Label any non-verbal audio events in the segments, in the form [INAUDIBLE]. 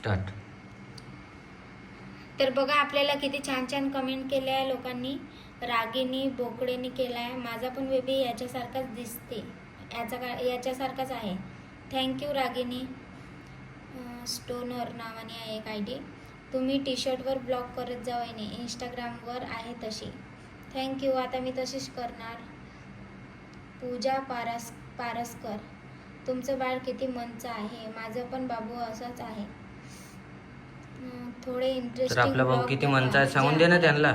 Start तर बघा आपल्याला किती छान छान कमेंट केले आहे लोकांनी. रागिनी बोकडेनी केला आहे माझा पण बेबी याच्यासारखाच दिसते. याचा का याच्यासारखाच आहे. थँक्यू रागिनी. स्टोनर नावाने आहे एक आय डी तुम्ही टी शर्टवर ब्लॉग करत जावायने इंस्टाग्रामवर आहे तशी. थँक्यू आता मी तशीच करणार. पूजा पारस पारसकर. तुमचं बाळ किती मनचं आहे. माझं पण बाबू असंच आहे. थोडे तर इंटरेस्टिंग आपला भाऊ किती मंथचा आहे सांगून दे ना त्यांना.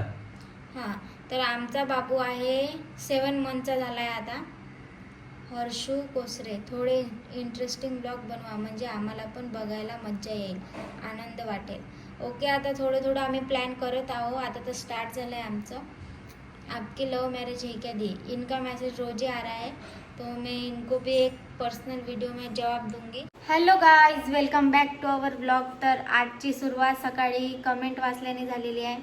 हां तर आमचा बाबू आहे सेवन मंथचा झाला आहे आता. हर्षू कोसरे थोडे इंटरेस्टिंग ब्लॉग बनवा म्हणजे आम्हाला पण बघायला मज्जा येईल आनंद वाटेल. ओके आता थोडं थोडं आम्ही प्लॅन करत आहो आता तर स्टार्ट झालं आहे आमचं. आपकी लव मैरिज है क्या दी? इनका मैसेज रोज आ रहा है. तो मैं इनको भी एक पर्सनल वीडियो में जवाब दूंगी। Hello guys welcome back to our blog तर आजची सुरुवात सकाळी कमेंट वाचल्याने झालेली आहे.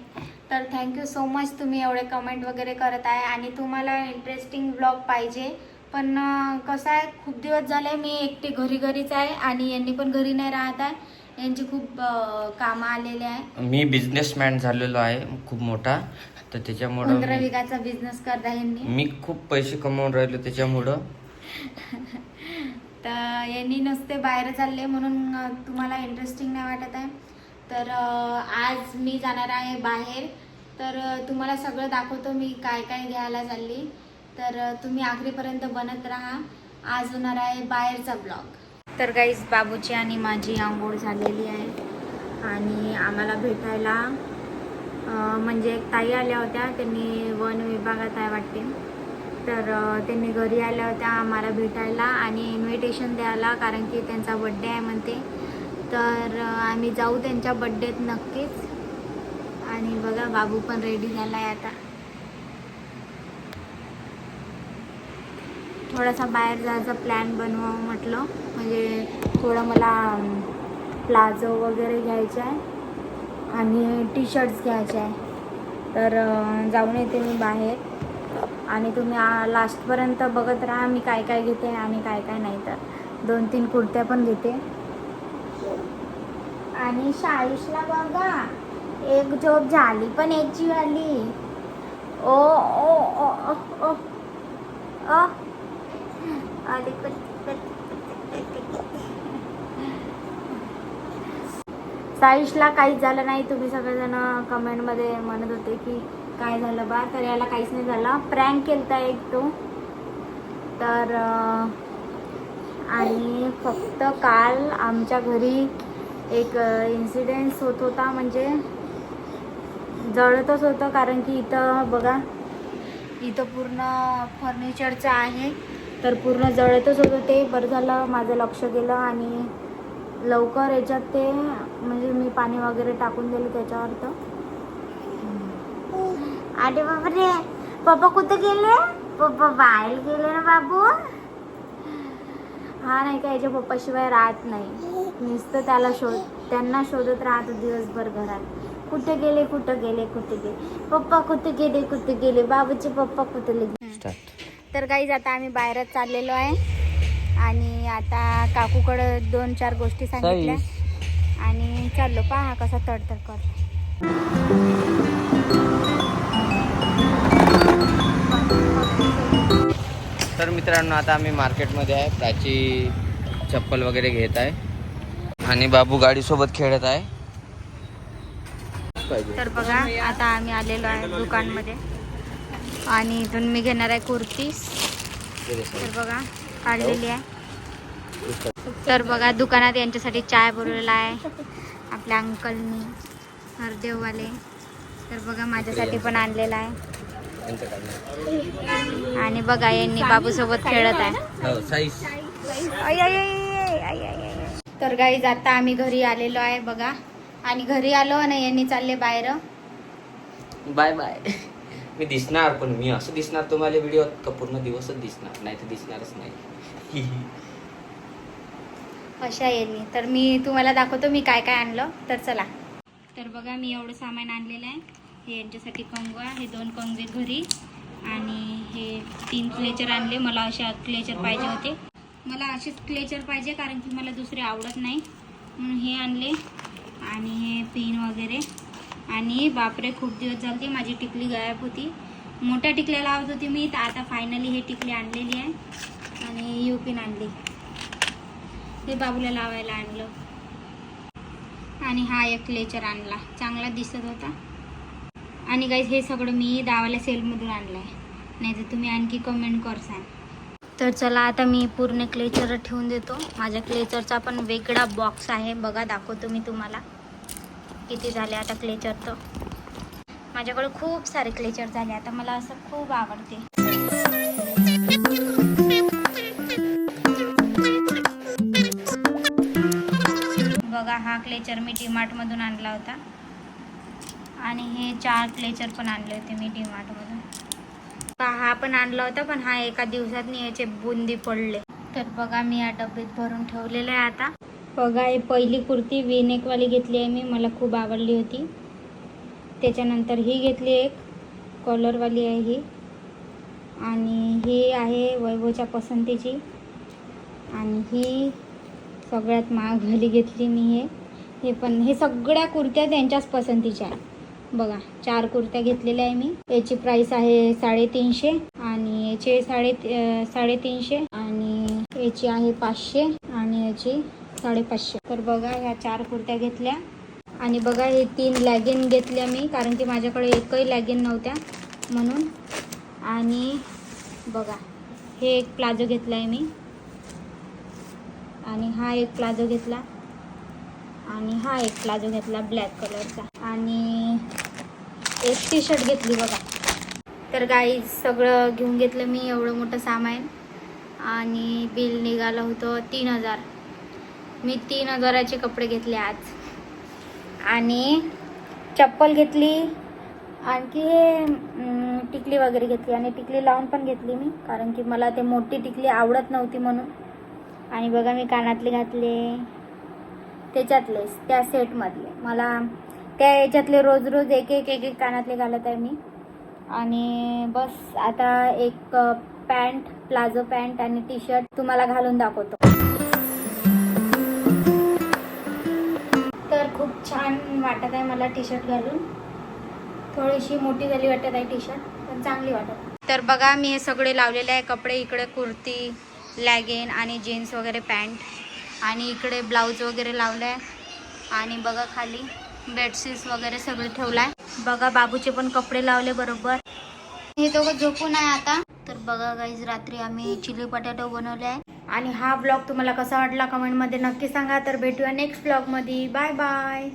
तर थँक्यू सो मच तुम्ही एवढे कमेंट वगैरे करत आहे आणि तुम्हाला इंटरेस्टिंग ब्लॉग पाहिजे. पण कसं आहे खूप दिवस झाले मी एकटी घरी घरीच आहे आणि यांनी पण घरी नाही राहत आहे. यांची खूप कामं आलेले आहे. मी बिझनेसमॅन झालेलो आहे खूप मोठा. तर त्याच्यामुळं पंधरा मी- विघाचा बिझनेस करता यांनी. मी खूप पैसे कमवून राहिलो त्याच्यामुळं. [LAUGHS] तर यांनी नुसते बाहेर चालले म्हणून अं, तुम्हाला इंटरेस्टिंग नाही वाटत आहे. तर अं, आज मी जाणार आहे बाहेर. तर अं, तुम्हाला सगळं दाखवतो मी काय काय घ्यायला चालली. तर अं, तुम्ही आखरीपर्यंत बनत राहा. आज होणार आहे बाहेरचा ब्लॉग तर गाईज बाबूची आणि माझी आंघोळ झालेली आहे. आणि आम्हाला भेटायला म्हणजे एक ताई आल्या होत्या. त्यांनी वन विभागात आहे वाटते. तर त्यांनी घरी आल्या होत्या आम्हाला भेटायला आणि इन्व्हिटेशन द्यायला कारण की त्यांचा बड्डे आहे म्हणते. तर आम्ही जाऊ त्यांच्या बड्डेत नक्कीच. आणि बघा बाबू पण रेडी झाला आहे आता. थोडासा बाहेर जायचा प्लॅन बनवावं म्हटलं. म्हणजे थोडं मला प्लाझो वगैरे घ्यायचं आहे आणि टी शर्ट्स घ्यायचे आहे. तर जाऊन येते मी बाहेर. आणि तुम्ही लास्टपर्यंत बघत राहा मी काय काय घेते आणि काय काय नाही तर. दोन तीन कुर्त्या पण घेते. आणि शाळेशला बघा एक जॉब झाली पण एकची आली. ओ ओ ओ ओ ओ ओ ओ, ओ. साईशला काहीच झालं नाही. तुम्ही सगळेजण कमेंटमध्ये म्हणत होते की काय झालं बा? तर याला काहीच नाही झालं. प्रँक केलता एक तो. तर आणि फक्त काल आमच्या घरी एक इन्सिडेंट्स होत होता. म्हणजे जळतच होतं कारण की इथं बघा इथं पूर्ण फर्निचरचं आहे. तर पूर्ण जळतच होतं ते. बरं झालं माझं लक्ष गेलं आणि लवकर याच्यात ते म्हणजे मी पाणी वगैरे टाकून दिलं त्याच्यावर तर. अरे बापरे पप्पा कुठे गेले? पप्पा बाहेर गेले ना बाबू. हा नाही का याच्या पप्पाशिवाय राहत नाही. नुसतं त्याला शोध त्यांना शोधत राहतो दिवसभर घरात. कुठे गेले कुठं गेले कुठे गेले? पप्पा कुठे गेले कुठे गेले? बाबूचे पप्पा कुठे गेले? स्टार्ट तर काहीच आता आम्ही बाहेरच चाललेलो आहे. आणि आता काकूकडं दोन चार गोष्टी सांगितल्या. आणि चाललो पहा कसा तडतड करतो तर मित्रांनो आता आम्ही मार्केटमध्ये आहे. प्राची चप्पल वगैरे घेत आहे. आणि बाबू गाडीसोबत खेळत आहे. तर बघा आता आम्ही आलेलो आहे दुकानमध्ये. आणि इथून मी घेणार आहे कुर्तीस. तर बघा काढलेली आहे. तर बघा दुकानात यांच्यासाठी चाय बोलवलेला आहे. आपल्या अंकलनी हरदेववाले. तर बघा माझ्यासाठी पण आणलेला आहे. आणि बघा यांनी बाबूसोबत खेळत आहे. हो साईज आय, आय, आय, आय, आय, आय, आय. तर गाईज आता आम्ही घरी आलेलो आहे बघा. आणि घरी आलो आणि यांनी चालले बाहेर. बाय बाय मी दिसणार पण मी असं दिसणार तुम्हाला व्हिडिओ का पूर्ण दिवसच दिसणार? नाही तर दिसणारच नाही. [LAUGHS] अशा यांनी तर मी तुम्हाला दाखवतो मी काय काय आणलं. तर चला. तर बघा मी एवढं सामान आणलेलं आहे. हे यांच्यासाठी कंगवा हे दोन कंगवे घरी. आणि हे तीन क्लेचर आणले. मला अशा क्लेचर पाहिजे होते. मला असेच क्लेचर पाहिजे कारण की मला दुसरे आवडत नाही. म्हणून हे आणले. आणि हे पिन वगैरे. आणि बापरे खूप दिवस झाले माझी टिकली गायब होती. मोठ्या टिकल्या लावत होती मी तर आता फायनली हे टिकली आणलेली आहे. आणि यू पिन आणली. हे बाबूला लावायला आणलं. आणि हा एक क्लेचर आणला. चांगला दिसत होता. आणि गाईज हे सगळं मी दावाला सेलमधून आणलं आहे नाही तर तुम्ही आणखी कमेंट करसान. तर चला आता मी पूर्ण क्लेचर ठेवून देतो. माझ्या क्लेचरचा पण वेगळा बॉक्स आहे. बघा दाखवतो मी तुम्हाला. किती झाले आता क्लेचर तर? माझ्याकडे खूप सारे क्लेचर झाले आता मला असं खूप आवडते. बघा हा क्लेचर मी डीमार्टमधून आणला होता. आणि हे चार क्लेचर पण आणले होते मी डीमार्टमधून हा पण आणला होता पण हा एका दिवसात याचे बुंदी पडले. तर बघा मी या डब्यात भरून ठेवलेलं आहे आता. बघा हे पहिली कुर्ती विनेकवाली घेतली आहे मी मला खूप आवडली होती. त्याच्यानंतर ही घेतली एक कॉलरवाली आहे ही. आणि ही आहे वैभवच्या पसंतीची. आणि ही सगळ्यात महागली घेतली मी हे. हे पण हे सगळ्या कुर्त्या त्यांच्याच पसंतीच्या आहेत. बघा चार कुर्त्या घेतलेल्या आहे मी. याची प्राइस आहे साडेतीनशे आणि याचे साडे साडेतीनशे आणि याची आहे पाचशे आणि याची साडेपाचशे. तर बघा ह्या चार कुर्त्या घेतल्या. आणि बघा हे तीन लॅगिन घेतल्या मी कारण की माझ्याकडे एकही लॅगिन नव्हत्या म्हणून. आणि बघा हे एक प्लाझो घेतला आहे मी. आणि हा एक प्लाझो घेतला. आणि हा एक प्लाझो घेतला ब्लॅक कलरचा आणि एक टी शर्ट घेतली बघा. तर काही सगळं घेऊन घेतलं मी एवढं मोठं सामान. आणि बिल निघालं होतं तीन हजार. मी तीन हजाराचे कपडे घेतले आज. आणि चप्पल घेतली आणखी हे टिकली वगैरे घेतली आणि टिकली लावून पण घेतली मी कारण की मला ते मोठी टिकली आवडत नव्हती म्हणून. आणि बघा मी कानातले घातले. त्याच्यातलेच त्या सेटमधले. मला त्या याच्यातले रोज रोज एक एक एक एक कानातले घालत आहे मी. आणि बस आता एक पॅन्ट प्लाझो पॅन्ट आणि टी शर्ट तुम्हाला घालून दाखवतो. छान वाटत आहे मला टी शर्ट घालून. थोडीशी मोठी झाली वाटत आहे टी शर्ट पण चांगली वाटत आहे. तर बघा मी हे सगळे लावलेले आहे कपडे. इकडे कुर्ती लॅगेन आणि जीन्स वगैरे पॅन्ट आणि इकडे ब्लाऊज वगैरे लावलं आहे आणि बघा खाली बेडशीट्स वगैरे सगळे ठेवलं आहे बघा बाबूचे पण कपडे लावले बरोबर. हे दोघं झोपून आहे आता. तर बघा गाईज रात्री आम्ही चिली पटाटो बनवले आहे. आणि हा ब्लॉग तुम्हाला कसा वाटला कमेंटमध्ये नक्की सांगा. तर भेटूया नेक्स्ट ब्लॉगमध्ये बाय बाय